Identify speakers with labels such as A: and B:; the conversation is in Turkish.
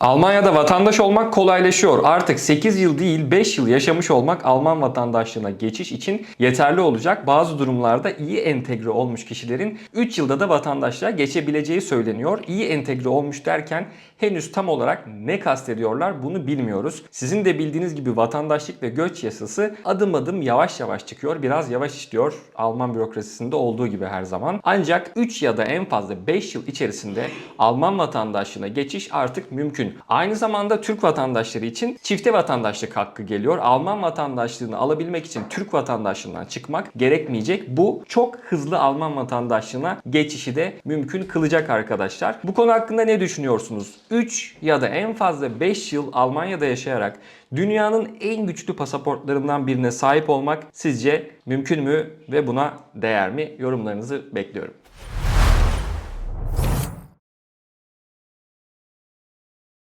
A: Almanya'da vatandaş olmak kolaylaşıyor. Artık 8 yıl değil 5 yıl yaşamış olmak Alman vatandaşlığına geçiş için yeterli olacak. Bazı durumlarda iyi entegre olmuş kişilerin 3 yılda da vatandaşlığa geçebileceği söyleniyor. İyi entegre olmuş derken henüz tam olarak ne kastediyorlar bunu bilmiyoruz. Sizin de bildiğiniz gibi vatandaşlık ve göç yasası adım adım yavaş yavaş çıkıyor. Biraz yavaş işliyor Alman bürokrasisinde olduğu gibi her zaman. Ancak 3 ya da en fazla 5 yıl içerisinde Alman vatandaşlığına geçiş artık mümkün. Aynı zamanda Türk vatandaşları için çifte vatandaşlık hakkı geliyor. Alman vatandaşlığını alabilmek için Türk vatandaşlığından çıkmak gerekmeyecek. Bu çok hızlı Alman vatandaşlığına geçişi de mümkün kılacak arkadaşlar. Bu konu hakkında ne düşünüyorsunuz? 3 ya da en fazla 5 yıl Almanya'da yaşayarak dünyanın en güçlü pasaportlarından birine sahip olmak sizce mümkün mü ve buna değer mi? Yorumlarınızı bekliyorum.